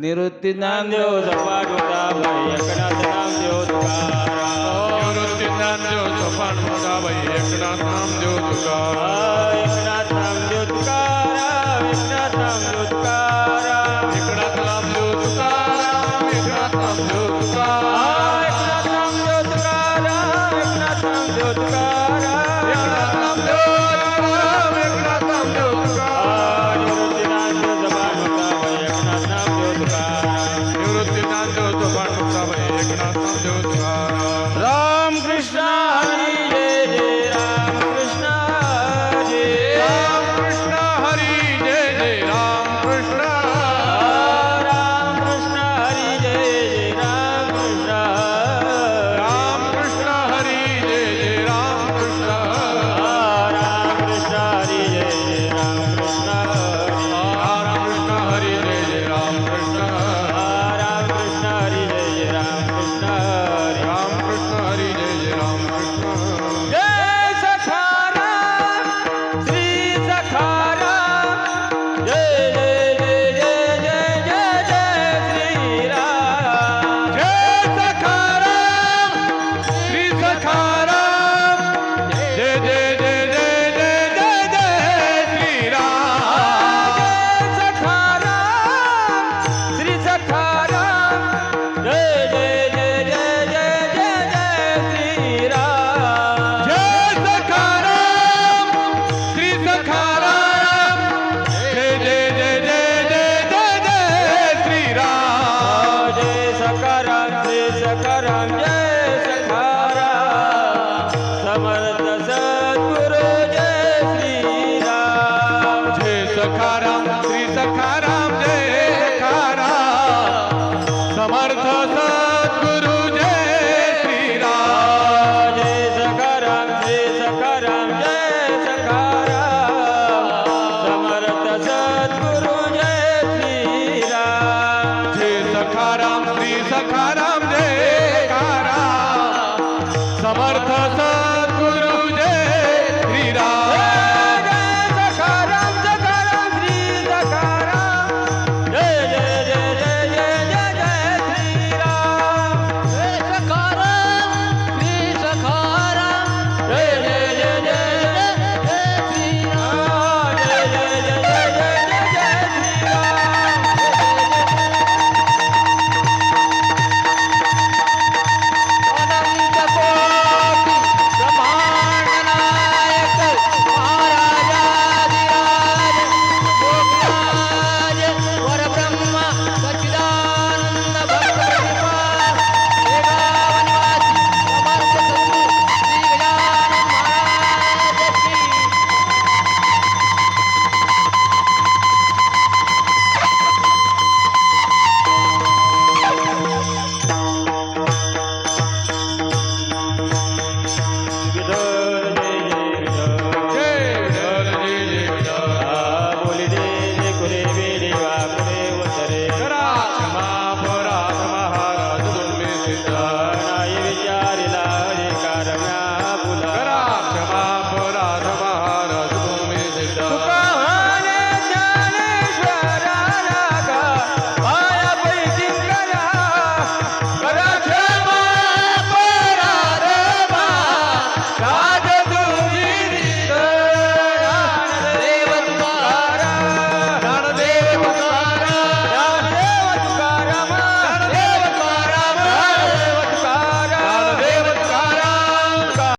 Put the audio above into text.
નિવૃત્તિ જ્ઞાન દેવ સપાટુ રામ એકનાથ નામ દેવ તુકારામ નિવૃત્તિ જ્ઞાન દેવ સપાટુ રામ એકનાથ નામ દેવ તુકારામ सखाराम जय सखारा समर्थ सद्गुरु जय श्रीराम। जय सखाराम श्री सखाराम।